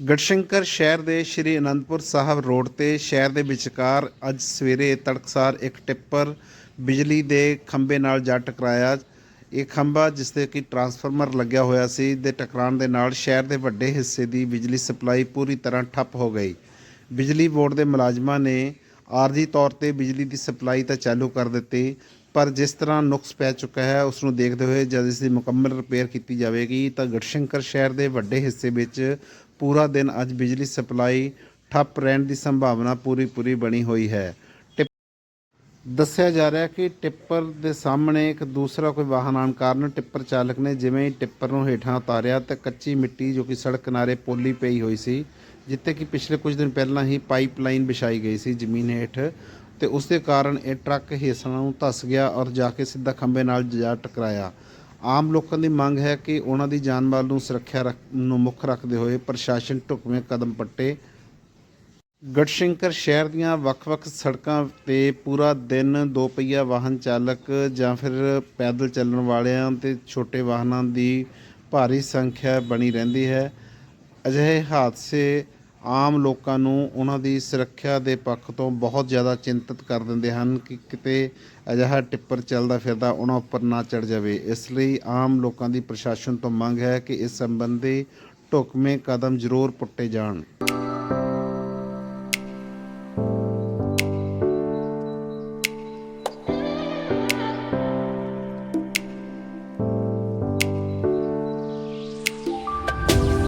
ਗੜਸ਼ੰਕਰ ਸ਼ਹਿਰ ਦੇ ਸ਼੍ਰੀ ਅਨੰਦਪੁਰ ਸਾਹਿਬ ਰੋਡ ਤੇ ਸ਼ਹਿਰ ਦੇ ਵਿਚਕਾਰ ਅੱਜ ਸਵੇਰੇ ਤੜਕਸਾਰ ਇੱਕ ਟਿੱਪਰ ਬਿਜਲੀ ਦੇ ਖੰਭੇ ਨਾਲ ਜਾ ਟਕਰਾਇਆ। ਇਹ ਖੰਭਾ ਜਿਸ ਤੇ ਕਿ ਟਰਾਂਸਫਾਰਮਰ ਲੱਗਿਆ ਹੋਇਆ ਸੀ, ਦੇ ਟਕਰਾਉਣ ਦੇ ਨਾਲ ਸ਼ਹਿਰ ਦੇ ਵੱਡੇ ਹਿੱਸੇ ਦੀ ਬਿਜਲੀ ਸਪਲਾਈ ਪੂਰੀ ਤਰ੍ਹਾਂ ਠੱਪ ਹੋ ਗਈ। ਬਿਜਲੀ ਬੋਰਡ ਦੇ ਮੁਲਾਜ਼ਮਾਂ ਨੇ ਆਰਜ਼ੀ ਤੌਰ ਤੇ ਬਿਜਲੀ ਦੀ ਸਪਲਾਈ ਤਾਂ ਚਾਲੂ ਕਰ ਦਿੱਤੀ ਪਰ ਜਿਸ ਤਰ੍ਹਾਂ ਨੁਕਸ ਪੈ ਚੁੱਕਾ ਹੈ ਉਸ ਨੂੰ ਦੇਖਦੇ ਹੋਏ ਜਦ ਇਸ ਦੀ ਮੁਕੰਮਲ ਰਿਪੇਅਰ ਕੀਤੀ ਜਾਵੇਗੀ, ਤਾਂ ਗੜਸ਼ੰਕਰ ਸ਼ਹਿਰ ਦੇ ਵੱਡੇ ਹਿੱਸੇ ਵਿੱਚ ਪੂਰਾ ਦਿਨ ਅੱਜ ਬਿਜਲੀ ਸਪਲਾਈ ਠੱਪ ਰਹਿਣ ਦੀ ਸੰਭਾਵਨਾ ਪੂਰੀ ਪੂਰੀ ਬਣੀ ਹੋਈ ਹੈ। ਟਿਪ- ਦੱਸਿਆ ਜਾ ਰਿਹਾ ਕਿ ਟਿੱਪਰ ਦੇ ਸਾਹਮਣੇ ਇੱਕ ਦੂਸਰਾ ਕੋਈ ਵਾਹਨ ਆਉਣ ਕਾਰਨ ਟਿੱਪਰ ਚਾਲਕ ਨੇ ਜਿਵੇਂ ਹੀ ਟਿੱਪਰ ਨੂੰ ਹੇਠਾਂ ਉਤਾਰਿਆ, ਤੇ ਕੱਚੀ ਮਿੱਟੀ ਜੋ ਕਿ ਸੜਕ ਕਿਨਾਰੇ ਪੋਲੀ ਪਈ ਹੋਈ ਸੀ, ਜਿੱਥੇ ਕਿ ਪਿਛਲੇ ਕੁਝ ਦਿਨ ਪਹਿਲਾਂ ਹੀ ਪਾਈਪਲਾਈਨ ਵਿਛਾਈ ਗਈ ਸੀ ਜ਼ਮੀਨ ਹੇਠ ਤੇ ਉਸ ਦੇ ਕਾਰਨ ਇਹ ਟਰੱਕ ਹਿੱਸਾ ਨੂੰ ਧੱਸ ਗਿਆ ਔਰ ਜਾ ਕੇ ਸਿੱਧਾ ਖੰਭੇ ਨਾਲ ਜਾ ਟਕਰਾਇਆ। ਆਮ ਲੋਕਾਂ ਦੀ ਮੰਗ ਹੈ ਕਿ ਉਹਨਾਂ ਦੀ ਜਾਨ ਮਾਲ ਨੂੰ ਸੁਰੱਖਿਆ ਰੱਖ, ਨੂੰ ਮੁੱਖ ਰੱਖਦੇ ਹੋਏ ਪ੍ਰਸ਼ਾਸਨ ਢੁਕਵੇਂ ਕਦਮ ਪੱਟੇ। ਗੜਸ਼ੰਕਰ ਸ਼ਹਿਰ ਦੀਆਂ ਵੱਖ-ਵੱਖ ਸੜਕਾਂ ਤੇ ਪੂਰਾ ਦਿਨ ਦੋ ਪਹੀਆ ਵਾਹਨ ਚਾਲਕ ਜਾਂ ਫਿਰ ਪੈਦਲ ਚੱਲਣ ਵਾਲਿਆਂ ਤੇ ਛੋਟੇ ਵਾਹਨਾਂ ਦੀ ਭਾਰੀ ਸੰਖਿਆ ਬਣੀ ਰਹਿੰਦੀ ਹੈ। ਅਜਿਹੇ ਹਾਦਸੇ ਆਮ ਲੋਕਾਂ ਨੂੰ ਉਹਨਾਂ ਦੀ ਸੁਰੱਖਿਆ ਦੇ ਪੱਖ ਤੋਂ ਬਹੁਤ ਜ਼ਿਆਦਾ ਚਿੰਤਤ ਕਰ ਦਿੰਦੇ ਹਨ ਕਿ ਕਿਤੇ ਅਜਿਹਾ ਟਿੱਪਰ ਚੱਲਦਾ ਫਿਰਦਾ ਉਹਨਾਂ ਉੱਪਰ ਨਾ ਚੜ ਜਾਵੇ। ਇਸ ਲਈ ਆਮ ਲੋਕਾਂ ਦੀ ਪ੍ਰਸ਼ਾਸਨ ਤੋਂ ਮੰਗ ਹੈ ਕਿ ਇਸ ਸੰਬੰਧੀ ਢੁਕਵੇਂ ਕਦਮ ਜ਼ਰੂਰ ਪੁੱਟੇ ਜਾਣ।